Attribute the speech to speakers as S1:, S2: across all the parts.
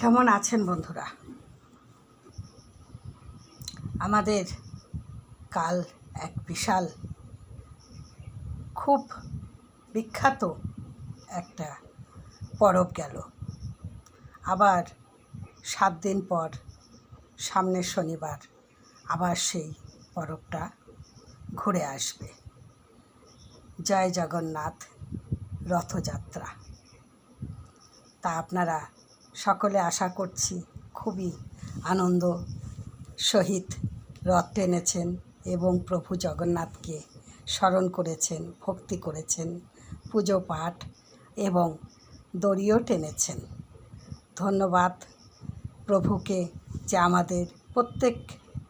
S1: কেমন আছেন বন্ধুরা? আমাদের কাল এক বিশাল, খুব বিখ্যাত একটা পরব গেল। আবার সাত দিন পর সামনের শনিবার আবার সেই পরবটা ঘুরে আসবে। জয় জগন্নাথ রথযাত্রা। তা আপনারা সকলে আশা করছি খুবই আনন্দ সহিত রথ টেনেছেন এবং প্রভু জগন্নাথকে স্মরণ করেছেন, ভক্তি করেছেন, পুজো পাঠ এবং দড়িও টেনেছেন। ধন্যবাদ প্রভুকে যে আমাদের প্রত্যেক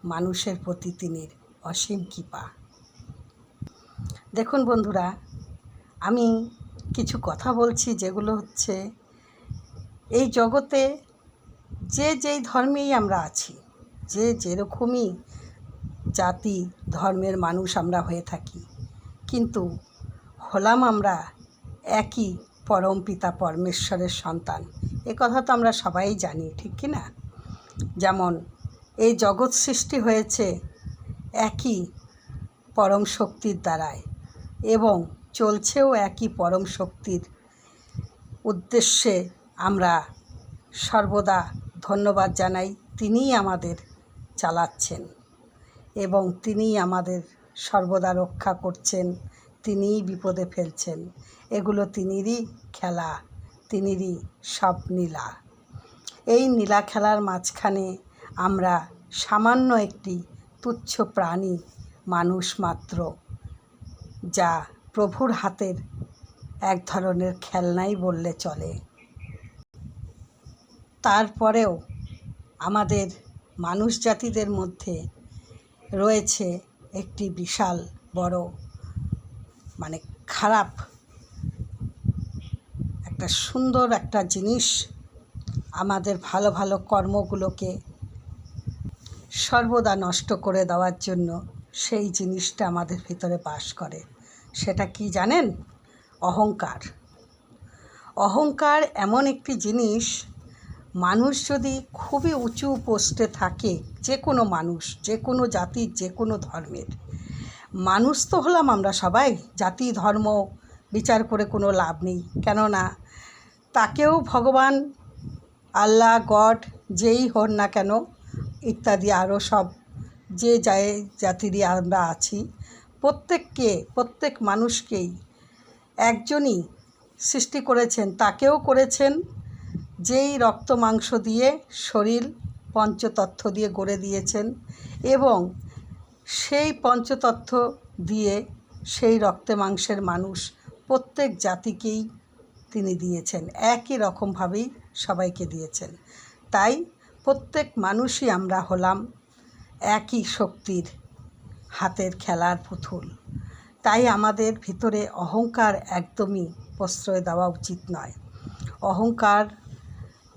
S1: মানুষের প্রতি তিনি অসীম কৃপা। দেখুন বন্ধুরা, আমি কিছু কথা বলছি যেগুলো হচ্ছে এই জগতে যে যেই ধর্মেই আমরা আছি, যে যেরকমই জাতি, ধর্মের মানুষ আমরা হয়ে থাকি, কিন্তু হলাম আমরা একই পরম পিতা পরমেশ্বরের সন্তান। এ কথা তো আমরা সবাই জানি, ঠিক কি না? যেমন এই জগৎ সৃষ্টি হয়েছে একই পরম শক্তির দ্বারায় এবং চলছেও একই পরম শক্তির উদ্দেশ্যে আমরা সর্বদা ধন্যবাদ জানাই তিনিই আমাদের চালাচ্ছেন এবং তিনিই আমাদের সর্বদা রক্ষা করছেন, তিনিই বিপদে ফেলছেন। এগুলো তিনিরই খেলা, তিনিরই সব নীলা। এই নীলা খেলার মাঝখানে আমরা সামান্য একটি তুচ্ছ প্রাণী মানুষ মাত্র, যা প্রভুর হাতের এক ধরনের খেলনাই বললে চলে। তারপরেও আমাদের মানুষ জাতিদের মধ্যে রয়েছে একটি বিশাল বড় মানে খারাপ একটা সুন্দর একটা জিনিস আমাদের ভালো ভালো কর্মগুলোকে সর্বদা নষ্ট করে দেওয়ার জন্য সেই জিনিসটা আমাদের ভিতরে বাস করে। সেটা কি জানেন? অহংকার। অহংকার এমন একটি জিনিস মানুষ যদি খুবই উঁচু পোস্টে থাকে, যে কোনো মানুষ, যে কোনো জাতির যে কোনো ধর্মের। মানুষ তো হলাম আমরা সবাই, জাতি, ধর্ম, বিচার করে কোনো লাভ নেই। কেননা তাকেও ভগবান, আল্লাহ, গড, যেই হন না কেন, ইত্যাদি আরও সব, যে যায় জাতিরই আমরা আছি, প্রত্যেককে, প্রত্যেক মানুষকেই একজনই সৃষ্টি করেছেন, তাকেও করেছেন যেই রক্ত মাংস দিয়ে শরীর পঞ্চতত্ত্ব দিয়ে গড়ে দিয়েছেন এবং সেই পঞ্চতত্ত্ব দিয়ে সেই রক্তে মাংসের মানুষ প্রত্যেক জাতিকেই তিনি দিয়েছেন, একই রকমভাবেই সবাইকে দিয়েছেন। তাই প্রত্যেক মানুষই আমরা হলাম একই শক্তির হাতের খেলার পুতুল। তাই আমাদের ভিতরে অহংকার একদমই প্রশ্রয় দেওয়া উচিত নয়। অহংকার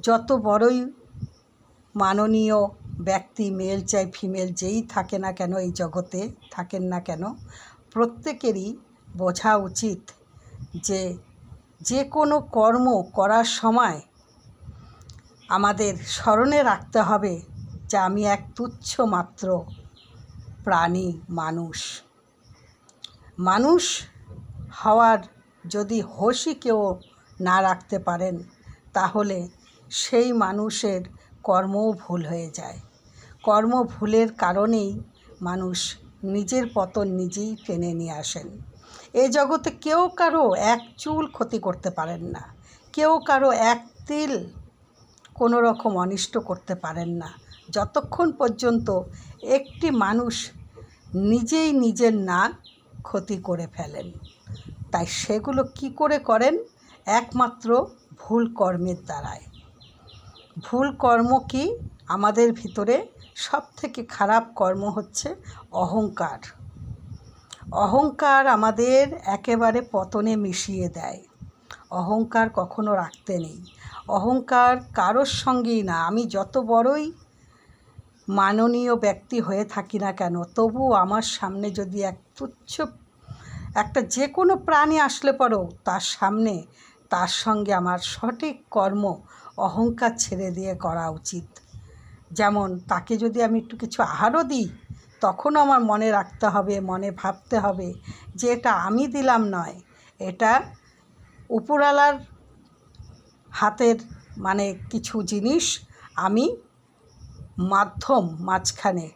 S1: যত বড়ই মাননীয় ব্যক্তি মেল চাই ফিমেল যেই থাকে না কেন, এই জগতে থাকেন না কেন, প্রত্যেকেরই বোঝা উচিত যে যে কোনো কর্ম করার সময় আমাদের স্মরণে রাখতে হবে যে আমি এক তুচ্ছ মাত্র প্রাণী, মানুষ। মানুষ হওয়ার যদি হোশই কেউ না রাখতে পারেন, তাহলে সেই মানুষের কর্মও ভুল হয়ে যায়। কর্ম ভুলের কারণেই মানুষ নিজের পতন নিজেই টেনে নিয়ে আসেন। এ জগতে কেউ কারও এক চুল ক্ষতি করতে পারেন না। কেউ কারও এক তিল কোনো রকম অনিষ্ট করতে পারেন না। যতক্ষণ পর্যন্ত একটি মানুষ নিজেই নিজের না ক্ষতি করে ফেলেন, তাই সেগুলো কি করে করেন? একমাত্র ভুল কর্মের দ্বারায়। ভুল কর্ম কি আমাদের ভিতরে? সব থেকে খারাপ কর্ম হচ্ছে অহংকার। অহংকার আমাদের একেবারে পতনে মিশিয়ে দেয়। অহংকার কখনো রাখতে নেই। অহংকার কারোর সঙ্গেই না। আমি যত বড়ই মাননীয় ব্যক্তি হয়ে থাকি না কেন, তবু আমার সামনে যদি এক তুচ্ছ, একটা যে কোনো প্রাণী আসলে পরেও তার সামনে তার সঙ্গে আমার সঠিক কর্ম অহংকার ছেড়ে দিয়ে করা উচিত। যেমন তাকে যদি আমি একটু কিছু আহারও দিই, তখনও আমার মনে রাখতে হবে, মনে ভাবতে হবে যে এটা আমি দিলাম নয়, এটা উপরওয়ালার হাতের মানে কিছু জিনিস আমি মাধ্যম মাঝখানে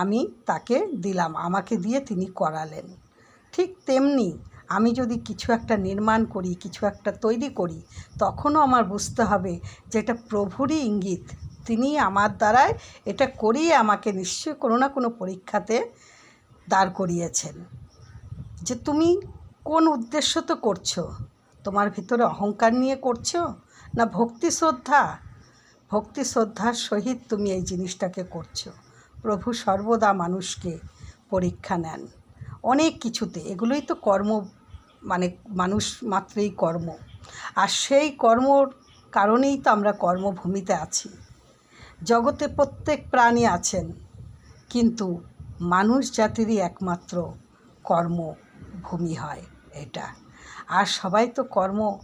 S1: আমি তাকে দিলাম, আমাকে দিয়ে তিনি করালেন। ঠিক তেমনি আমি যদি কিছু একটা নির্মাণ করি, কিছু একটা তৈরি করি, তখনও আমার বুঝতে হবে যে এটা প্রভুরই ইঙ্গিত। তিনি আমার দ্বারায় এটা করিয়ে আমাকে নিশ্চয়ই কোনো না কোনো পরীক্ষাতে দাঁড় করিয়েছেন। যে তুমি কোন উদ্দেশ্য তো করছ? তোমার ভিতরে অহংকার নিয়ে করছ? না ভক্তি শ্রদ্ধা? ভক্তি শ্রদ্ধার সহিত তুমি এই জিনিসটাকে করছ। প্রভু সর্বদা মানুষকে পরীক্ষা নেন। অনেক কিছুতে, এগুলোই তো কর্ম মানে মানুষ মাত্রেই কর্ম। আর সেই কর্মর কারণেই তো আমরা কর্মভূমিতে আছি। জগতে প্রত্যেক প্রাণী আছেন, কিন্তু মানুষ জাতিরই একমাত্র কর্মভূমি হয় এটা। আর সবাই তো কর্ম,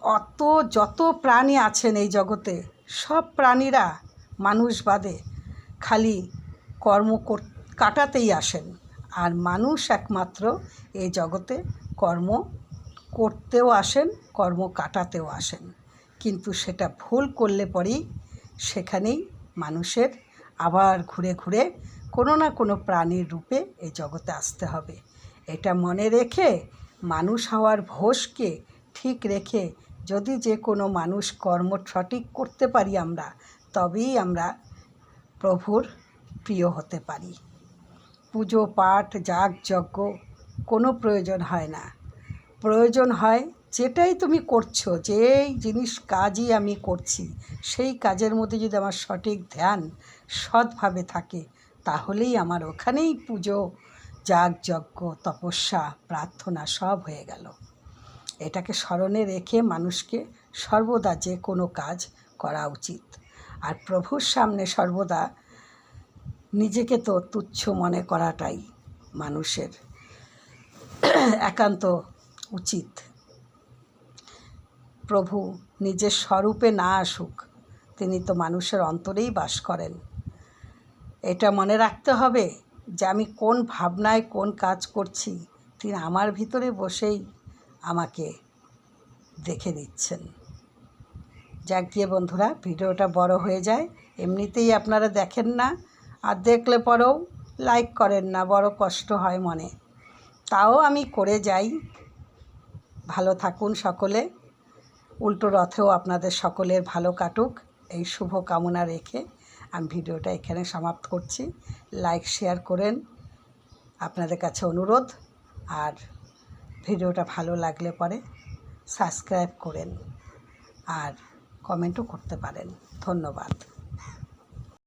S1: অত যত প্রাণী আছেন এই জগতে, সব প্রাণীরা মানুষ বাদে খালি কর্ম কর- কাটাতেই আসেন। আর মানুষ একমাত্র এই জগতে কর্ম করতেও আসেন, কর্ম কাটাতেও আসেন। কিন্তু সেটা ভুল করলে পরেই সেখানেই মানুষের আবার ঘুরে ঘুরে কোনো না কোনো প্রাণীর রূপে এই জগতে আসতে হবে। এটা মনে রেখে মানুষ হওয়ার ভোষকে ঠিক রেখে যদি যে কোনো মানুষ কর্ম সঠিক করতে পারি আমরা, তবেই আমরা প্রভুর প্রিয় হতে পারি। পুজো, পাঠ, যাগ, যজ্ঞ, কোনো প্রয়োজন হয় না। প্রয়োজন হয় যেটাই তুমি করছ, যেই জিনিস কাজই আমি করছি, সেই কাজের মধ্যে যদি আমার সঠিক ধ্যান সৎভাবে থাকে, তাহলেই আমার ওখানেই পুজো, যাগ, যজ্ঞ, তপস্যা, প্রার্থনা সব হয়ে গেল। এটাকে স্মরণে রেখে মানুষকে সর্বদা যে কোনো কাজ করা উচিত। আর প্রভুর সামনে সর্বদা নিজেকে তো তুচ্ছ মনে করাটাই মানুষের একান্ত উচিত। প্রভু নিজের স্বরূপে না আসুক, তিনি তো মানুষের অন্তরেই বাস করেন। এটা মনে রাখতে হবে যে আমি কোন ভাবনায় কোন কাজ করছি, তিনি আমার ভিতরে বসেই আমাকে দেখে দিচ্ছেন। যাক গিয়ে বন্ধুরা, ভিডিওটা বড় হয়ে যায়, এমনিতেই আপনারা দেখেন না আর দেখলে পরেও লাইক করেন না, বড় কষ্ট হয় মনে। তাও আমি করে যাই। ভালো থাকুন সকলে। উল্টো রথেও আপনাদের সকলের ভালো কাটুক। এই শুভ কামনা রেখে আমি ভিডিওটা এখানে সমাপ্ত করছি। লাইক শেয়ার করেন। আপনাদের কাছে অনুরোধ। আর ভিডিওটা ভালো লাগলে পরে সাবস্ক্রাইব করেন। আর কমেন্টও করতে পারেন। ধন্যবাদ।